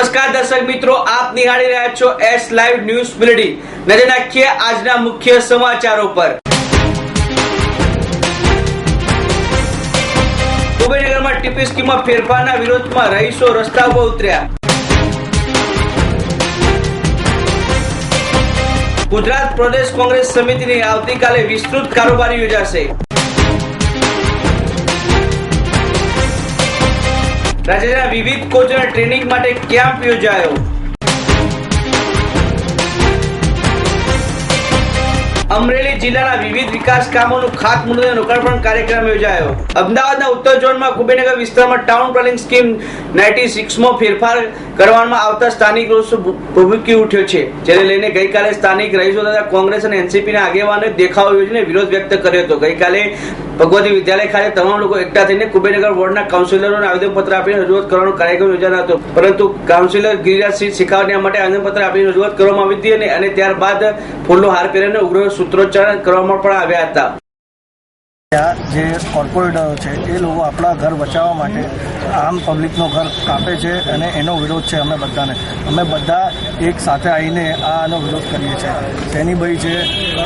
દર્શક મિત્રો, આપ નિહાળી રહ્યા છો એસ લાઈવ ન્યૂઝ બુલેટિન નજર નાખીએ આજના મુખ્ય સમાચારો પર. ઉદયનગરમાં ટીપી સ્કીમમાં ફેરફારના વિરોધમાં રહીશો રસ્તા ઉપર ઉતર્યા. ગુજરાત પ્રદેશ કોંગ્રેસ સમિતિની આવતીકાલે વિસ્તૃત કારોબારી યોજાશે. રાજ્યના વિવિધ કોચના ટ્રેનિંગ માટે કેમ્પ યોજાયો. અમરેલી જિલ્લાના વિવિધ વિકાસ કામોનું ખાતમુહૂર્ત લોકાર્પણ કાર્યક્રમ યોજાયો. અમદાવાદના ઉત્તર ઝોનમાં કુબેનગર વિસ્તારમાં ટાઉન પ્લાનિંગ સ્કીમ નાઇન્ટી સિક્સમાં ફેરફાર કરવામાં આવતા સ્થાનિક રોષ ભભૂકી ઉઠ્યો છે. જેને લઈને ગઈકાલે સ્થાનિક રહીશો તથા કોંગ્રેસ અને એનસીપીના આગેવાનોએ દેખાવો યોજીને વિરોધ વ્યક્ત કર્યો હતો. ગઈકાલે ભગવતી વિદ્યાલય ખાતે તમામ લોકો એકઠા થઈને કુબેરનગર વોર્ડના કાઉન્સિલરોને આવેદનપત્ર આપીને રજૂઆત કરવાનો કાર્યક્રમ યોજાનો હતો. પરંતુ કાઉન્સિલર ગિરિરાજસિંહ શેખાવતિયા માટે આવેદનપત્ર આપીને રજૂઆત કરવામાં આવી હતી અને ત્યારબાદ ફૂલનો હાર પહેરીને ઉગ્ર સૂત્રોચ્ચાર કરવામાં પણ આવ્યા હતા. જે કોર્પોરેટરો છે એ લોકો આપણા ઘર બચાવવા માટે આમ પબ્લિકનો ઘર કાપે છે અને એનો વિરોધ છે અમે બધાને અમે બધા એક સાથે આવીને આ આનો વિરોધ કરીએ છીએ સૈનીભાઈ છે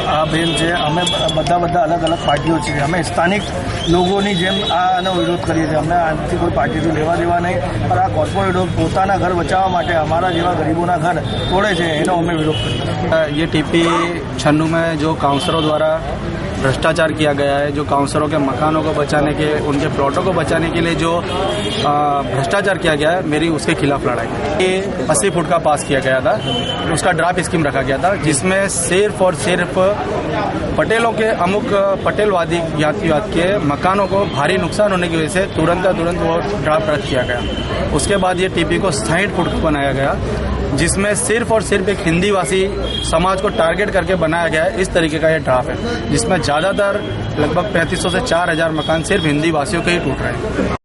આ બેન છે અમે બધા બધા અલગ અલગ પાર્ટીઓ છીએ અમે સ્થાનિક લોકોની જેમ આ આનો વિરોધ કરીએ છીએ અમે આનાથી કોઈ પાર્ટીથી લેવા દેવા નહીં પણ આ કોર્પોરેટરો પોતાના ઘર બચાવવા માટે અમારા જેવા ગરીબોના ઘર તોડે છે એનો અમે વિરોધ કરીએ છીએ ये टीपी छन्नू में जो काउंसलरों द्वारा भ्रष्टाचार किया गया है, जो काउंसलरों के मकानों को बचाने के, उनके प्लॉटों को बचाने के लिए जो भ्रष्टाचार किया गया है, मेरी उसके खिलाफ लड़ाई ये अस्सी फुट का पास किया गया था। उसका ड्राफ्ट स्कीम रखा गया था, जिसमें सिर्फ़ और सिर्फ़ पटेलों के, अमुक पटेलवादी जातिवाद के मकानों को भारी नुकसान होने की वजह से तुरंत तुरंत वो ड्राफ्ट रद्द किया गया। उसके बाद ये टीपी को साइठ फुट बनाया गया, जिसमें सिर्फ़ और सिर्फ़ एक हिंदीवासी समाज को टारगेट करके बनाया गया इस तरीके का ये ड्राफ्ट है, जिसमें ज्यादातर लगभग 3500 से 4000 मकान सिर्फ हिंदी वासियों के ही टूट रहे हैं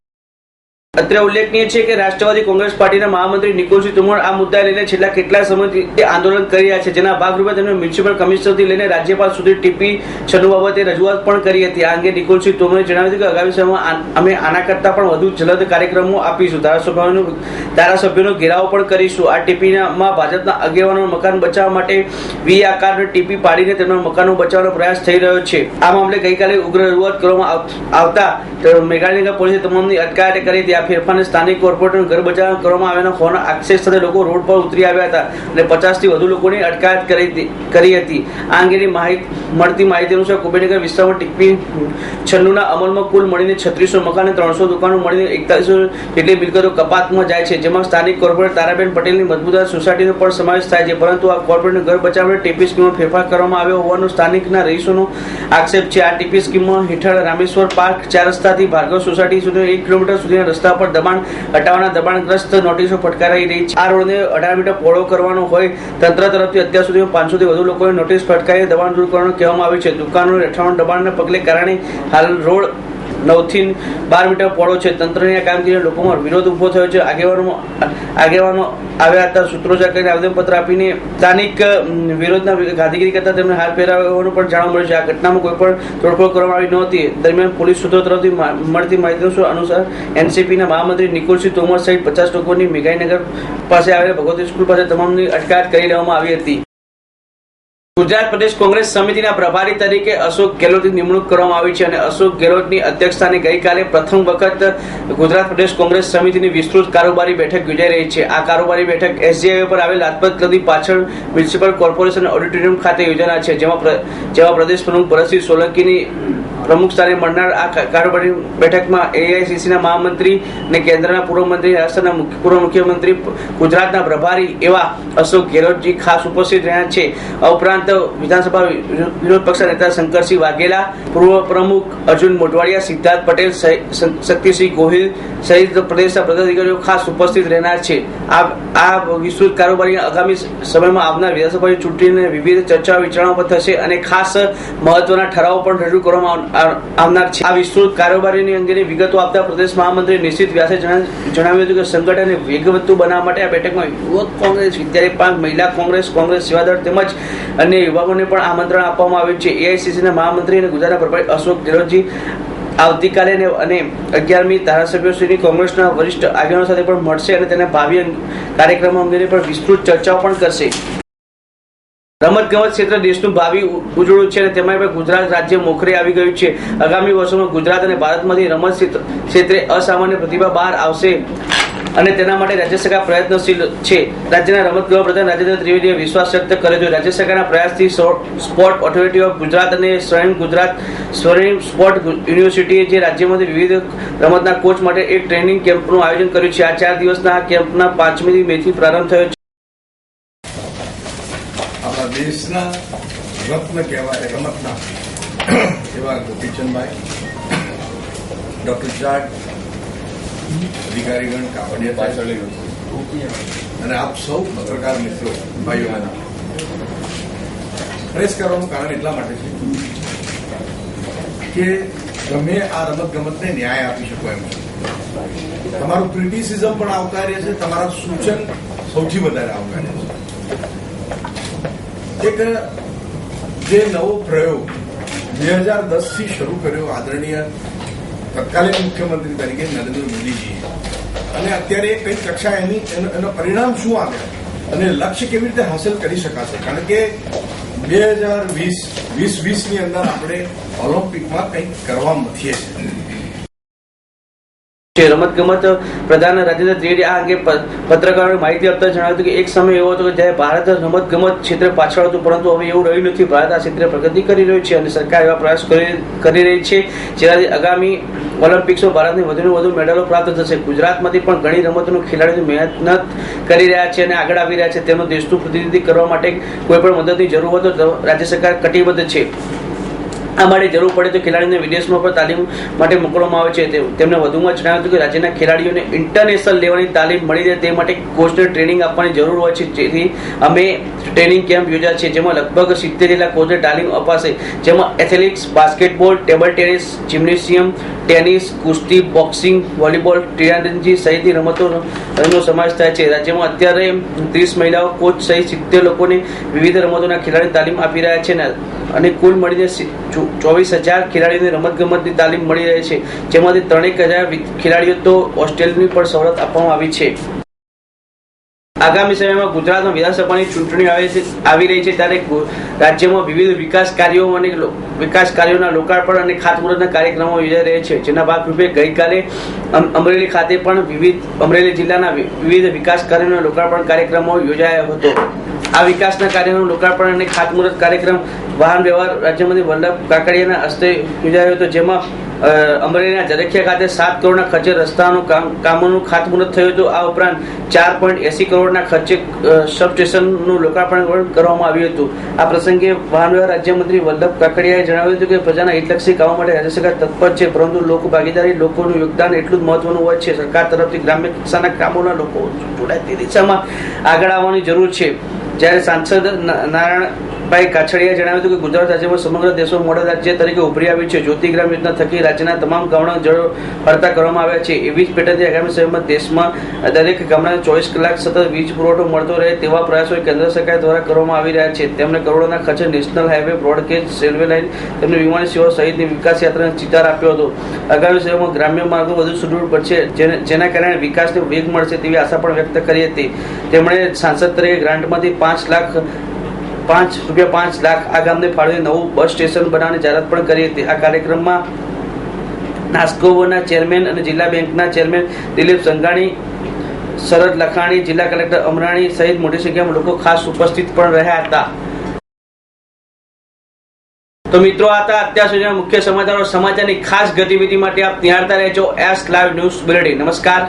અત્રે ઉલ્લેખનીય છે કે રાષ્ટ્રવાદી કોંગ્રેસ પાર્ટીના મહામંત્રી નિકુલસિંહ તોમર આ મુદ્દા લઈને છેલ્લા કેટલાક સમયથી આંદોલન કરી રહ્યા છે. જેના ભાગરૂપે તેમણે મ્યુનિસિપલ કમિશનરથી લઈને રાજ્યપાલ સુધી ટીપી છનુ બાબતે રજૂઆત પણ કરી હતી. આ અંગે નિકુલસિંહ તોમરે જણાવ્યું હતું કે આગામી સમયમાં અમે આના કરતાં પણ વધુ જલદ કાર્યક્રમો આપીશું. ધારાસભ્યોનો ધારાસભ્યોનો ઘેરાવ પણ કરીશું. આ ટીપીમાં ભાજપના આગેવાનો મકાન બચાવવા માટે વી આકારની ટીપી પાડીને તેમના મકાનો બચાવવાનો પ્રયાસ થઈ રહ્યો છે. આ મામલે ગઈકાલે ઉગ્ર રજૂઆત કરવામાં આવ- આવતા મેઘાણીનગર પોલીસે તમામની અટકાયત કરી હતી. ફેરફારને સ્થાનિક કોર્પોરેટર ઘર બચાવ કરવામાં આવ્યાના હોવાના આક્ષેપ સાથે લોકો રોડ પર ઉતરી આવ્યા હતા અને પચાસથી વધુ લોકોની અટકાયત કરી હતી- આ અંગેની માહિતી, મળતી માહિતી અનુસાર કુબેરનગર વિસ્તારમાં ટીપી છન્નુના અમલમાં કુલ મળીને છત્રીસો મકાન ત્રણસો દુકાનો મળીને એકતાલીસો જેટલી મિલકતો કપાતમાં જાય છે. જેમાં સ્થાનિક કોર્પોરેટ તારાબેન પટેલની મજબૂત સોસાયટીનો પણ સમાવેશ થાય છે. પરંતુ આ કોર્પોરેટનું ઘર બચાવવા ટીપી સ્કીમમાં ફેરફાર કરવામાં આવ્યો હોવાનો સ્થાનિકના રહીશોનો આક્ષેપ છે. આ ટીપી સ્કીમમાં હેઠળ રામેશ્વર પાર્ક, ચાર રસ્તાથી ભાર્ગવ સોસાયટી સુધી એક કિલોમીટર સુધીના રસ્તા પર દબાણ હટાવવાના દબાણગ્રસ્ત નોટિસો ફટકારાઈ રહી છે. આ રોડને અઢાર મીટર પહોળો કરવાનો હોય, તંત્ર તરફથી અત્યાર સુધી પાંચસોથી વધુ લોકોએ નોટિસ ફટકારી દબાણ દૂર કરવાનું કહેવામાં આવ્યું છે. દુકાનો અઠાવન દબાણના પગલે કારણે હાલ રોડ નવથી બાર મીટર પહોળો છે. તંત્રની આ કામગીરીને લોકોમાં વિરોધ ઊભો થયો છે. આગેવાનો આગેવાનો આવ્યા હતા સૂત્રોચ્ચાર કરીને આવેદનપત્ર આપીને સ્થાનિક વિરોધના ગાંધીગીરી કરતા તેમને હાથ પહેરાવ્યો હોવાનું પણ જાણવા મળ્યું છે. આ ઘટનામાં કોઈ પણ તોડફોડ કરવામાં આવી નહોતી દરમિયાન પોલીસ સૂત્રો તરફથી મળતી માહિતી અનુસાર એનસીપીના મહામંત્રી નિકુલસિંહ તોમર સહિત પચાસ લોકોની મેઘાઈનગર પાસે આવેલા ભગવતી સ્કૂલ પાસે તમામની અટકાયત કરી લેવામાં આવી હતી. ગુજરાત પ્રદેશ કોંગ્રેસ સમિતિના પ્રભારી તરીકે અશોક ગેહલોતની નિમણૂક કરવામાં આવી છે અને અશોક ગેહલોતની અધ્યક્ષતાને ગઈકાલે પ્રથમ વખત ગુજરાત પ્રદેશ કોંગ્રેસ સમિતિની વિસ્તૃત કારોબારી બેઠક યોજાઈ રહી છે. આ કારોબારી બેઠક એસજીઆઈ પર આવેલ લાજપત નદી પાછળ મ્યુનિસિપલ કોર્પોરેશન ઓડિટોરિયમ ખાતે યોજાનાર છે, જેમાં જેવા પ્રદેશ પ્રમુખ ભરતસિંહ સોલંકીની પ્રમુખ સ્થાને મળનાર આ કારોબારી બેઠકમાં એઆઈસીસીના મહામંત્રી અને કેન્દ્રના પૂર્વ મંત્રી રાજસ્થાનના પૂર્વ મુખ્યમંત્રી, ગુજરાતના પ્રભારી એવા અશોક ગેહલોતજી ખાસ ઉપસ્થિત રહ્યા છે. ઉપરાંત વિધાનસભા વિરો- વિરોધ પક્ષના નેતા શંકરસિંહ વાઘેલા, પૂર્વ પ્રમુખ અર્જુન મોઢવાડિયા, સિદ્ધાર્થ પટેલ શક્તિસિંહ ગોહિલ સહિત પ્રદેશના પદાધિકારીઓ ખાસ ઉપસ્થિત રહેનાર છે. આ આ વિસ્તૃત કારોબારી આગામી સમયમાં આવનાર વિધાનસભાની ચૂંટણીને વિવિધ ચર્ચા વિચારણા પર થશે અને ખાસ મહત્વના ઠરાવો પણ રજૂ કરવામાં આવનાર છે આ વિસ્તૃત કારોબારીની અંગેની વિગતો આપતા પ્રદેશ મહામંત્રી નિશ્ચિત વ્યાસે જણા- જણાવ્યું હતું કે સંગઠનને વેગવત્તુ બનાવવા માટે આ બેઠકમાં યુવક કોંગ્રેસ વિદ્યાર્થી પાંખ મહિલા કોંગ્રેસ કોંગ્રેસ સેવાદળ તેમજ અન્ય વિભાગોને પણ આમંત્રણ આપવામાં આવ્યું છે. એઆઈસીસીના મહામંત્રી અને ગુજરાતના પ્રભારી અશોક ગેહલોતજી આવતીકાલે અને અગિયારમી ધારાસભ્યો શ્રીની કોંગ્રેસના વરિષ્ઠ આગેવાનો સાથે પણ મળશે અને તેના ભાવિ કાર્યક્રમો અંગેની પણ વિસ્તૃત ચર્ચાઓ પણ કરશે. રમત ગમત ક્ષેત્ર દેશનું ભાવિ ઉજળું છે અને તેમાં ગુજરાત રાજ્ય મોખરે આવી ગયું છે. આગામી વર્ષોમાં ગુજરાત અને ભારતમાંથી રમત ક્ષેત્રે અસામાન્ય પ્રતિભા બહાર આવશે અને તેના માટે રાજ્ય સરકાર પ્રયત્નશીલ છે. રાજ્યના રમત ગમત પ્રધાન રાજેન્દ્ર ત્રિવેદીએ વિશ્વાસ વ્યક્ત કર્યો છે રાજ્ય સરકારના પ્રયાસથી સ્પોર્ટ ઓથોરિટી ઓફ ગુજરાત અને સ્વયં ગુજરાત સ્વર્ણિમ સ્પોર્ટ યુનિવર્સિટીએ જે રાજ્યમાંથી વિવિધ રમતના કોચ માટે એક ટ્રેનિંગ કેમ્પનું આયોજન કર્યું છે. આ ચાર દિવસના આ કેમ્પના પાંચમી મેથી પ્રારંભ થયો છે. દેશના રત્ન કહેવાય, રમતના. એવા ગોપીચંદભાઈ, ડોક્ટર જાટ અધિકારીગણ કાપડિયા પાછળ અને આપ સૌ પત્રકાર મિત્રો, ભાઈઓ. બહેનો પ્રેસ કરવાનું કારણ એટલા માટે છે કે તમે આ રમત ગમતને ન્યાય આપી શકો એમ. તમારું ક્રિટિસિઝમ પણ આવકાર્ય છે, તમારા સૂચન સૌથી વધારે આવકાર્ય છે. એક જે નવો પ્રયોગ બે હજાર દસથી શરૂ કર્યો આદરણીય તત્કાલીન મુખ્યમંત્રી તરીકે નરેન્દ્ર મોદીજીએ. અને અત્યારે કઈ કક્ષા એની એનું પરિણામ શું આવે? અને લક્ષ્ય કેવી રીતે હાંસલ કરી શકાશે? કારણ કે બે હજાર વીસ વીસ વીસની અંદર આપણે ઓલિમ્પિકમાં કંઈક કરવા મથીએ છીએ. છે રમત ગમત પ્રધાન રાજેન્દ્ર ત્રિવેદી આ અંગે પત્રકારોને માહિતી આપતા જણાવ્યું હતું કે એક સમય એવો હતો કે જ્યારે ભારત રમત ગમત ક્ષેત્રે પાછળ હતું, પરંતુ હવે એવું રહ્યું નથી. ભારત આ ક્ષેત્રે પ્રગતિ કરી રહ્યું છે અને સરકાર એવા પ્રયાસ કરી કરી રહી છે, જેનાથી આગામી ઓલિમ્પિક્સમાં ભારતને વધુને વધુ મેડલો પ્રાપ્ત થશે. ગુજરાતમાંથી પણ ઘણી રમતોનું ખેલાડીઓ મહેનત કરી રહ્યા છે અને આગળ આવી રહ્યા છે. તેમનું દેશનું પ્રતિનિધિત્વ કરવા માટે કોઈ પણ મદદની જરૂર હોય તો રાજ્ય સરકાર કટિબદ્ધ છે. આ માટે જરૂર પડે તો ખેલાડીઓને વિદેશમાં પણ તાલીમ માટે મોકલવામાં આવે છે. તેમણે વધુમાં જણાવ્યું હતું કે રાજ્યના ખેલાડીઓને ઇન્ટરનેશનલ લેવલની તાલીમ મળી રહે તે માટે કોચને ટ્રેનિંગ આપવાની જરૂર હોય છે. જેથી અમે ટ્રેનિંગ કેમ્પ યોજ્યા છે જેમાં લગભગ સિત્તેર જેટલા કોચને તાલીમ અપાશે. જેમાં athletics basketball table tennis gymnasium tennis કુસ્તી બોક્સિંગ વોલીબોલ તીરંદાજી સહિતની રમતોનો સમાવેશ થાય છે. રાજ્યમાં અત્યારે ત્રીસ મહિલાઓ કોચ સહિત સિત્તેર લોકોને વિવિધ રમતોના ખેલાડી તાલીમ આપી રહ્યા છે અને કુલ મળીને ચોવીસ હજાર ખેલાડીઓને રમતગમતની તાલીમ મળી રહી છે. જેમાંથી ત્રણેક હજાર ખેલાડીઓ તો ઓસ્ટ્રેલિયાની પણ સવલત આપવામાં આવી છે. આગામી સમયમાં ગુજરાતમાં વિધાનસભાની ચૂંટણી આવે છે આવી રહી છે, ત્યારે રાજ્યમાં વિવિધ વિકાસ કાર્યો અને વિકાસ કાર્યોના લોકાર્પણ અને ખાતમુહૂર્તના કાર્યક્રમો યોજાઈ રહ્યા છે. જેના ભાગરૂપે ગઈકાલે અમરેલી ખાતે પણ વિવિધ અમરેલી જિલ્લાના વિવિધ વિકાસ કાર્યોના લોકાર્પણ કાર્યક્રમો યોજાયો હતો. આ વિકાસના કાર્યનું લોકાર્પણ અને ખાતમુહૂર્ત કાર્યક્રમ વાહન વ્યવહાર રાજ્યમંત્રી વલ્લભ કાકડિયાના હસ્તે યોજાયો હતો, જેમાં અમરેલીના જરખિયા ખાતે સાત કરોડના ખર્ચે રસ્તાનું કામ કામોનું ખાતમુહૂર્ત થયું હતું. આ ઉપરાંત ચાર પોઈન્ટ એસી કરોડના ખર્ચે સબસ્ટેશનનું લોકાર્પણ પણ કરવામાં આવ્યું હતું. આ પ્રસંગે વાહન વ્યવહાર રાજ્યમંત્રી વલ્લભ કાકડિયાએ જણાવ્યું હતું કે પ્રજાના હિતલક્ષી કામો માટે રાજ્ય સરકાર તત્પર છે, પરંતુ લોકો ભાગીદારી, લોકોનું યોગદાન એટલું જ મહત્વનું હોય છે. સરકાર તરફથી ગ્રામ્ય કક્ષાના કામોના લોકો જોડાય તે દિશામાં આગળ આવવાની જરૂર છે. જ્યારે સાંસદ ના- નારાયણભાઈ કાછડિયાએ જણાવ્યું હતું કે ગુજરાત રાજ્યમાં સમગ્ર દેશમાં મોડલ રાજ્ય તરીકે ઉભરી આવ્યું છે, જ્યોતિગ્રામ યોજના થકી રાજ્યના તમામ ગામડા જળ ભરતા કરવામાં આવ્યા છે. એવી જ પેટર્નથી આગામી સમયમાં દેશમાં દરેક ગામડાને ચોવીસ કલાક સતત વીજ પુરવઠો મળતો રહે તેવા પ્રયાસો કેન્દ્ર સરકાર દ્વારા કરવામાં આવી રહ્યા છે. તેમણે કરોડોના ખર્ચે national highway, broad gauge, railway line, તેમની વિમાની સેવા સહિતની વિકાસ યાત્રાને ચિતાર આપ્યો હતો. આગામી સમયમાં ગ્રામ્ય માર્ગો વધુ સુદૃઢ પડશે જેના કારણે વિકાસને વેગ મળશે તેવી આશા પણ વ્યક્ત કરી હતી. તેમણે સાંસદ તરીકે ગ્રાન્ટમાંથી પાંચ લાખ પાંચ રૂપિયા પાંચ લાખ આ ગામને ફાળવી નવું બસ સ્ટેશન બનાવવાની જાહેરાત પણ કરી હતી. આ કાર્યક્રમમાં નાસ્કોવોના ચેરમેન અને જિલ્લા બેંકના ચેરમેન દિલીપ સંઘાણી, શરદ લખાણી, જિલ્લા કલેક્ટર અમરાણી સહિત મોટી સંખ્યામાં લોકો ખાસ ઉપસ્થિત પણ રહ્યા હતા. તો મિત્રો, આ હતા અત્યાર સુધીના મુખ્ય સમાચારો. સમાચારની ખાસ ગતિવિધિ માટે આપ નિહાળતા રહેજો એસ લાઈવ ન્યૂઝ બુલેટિન નમસ્કાર.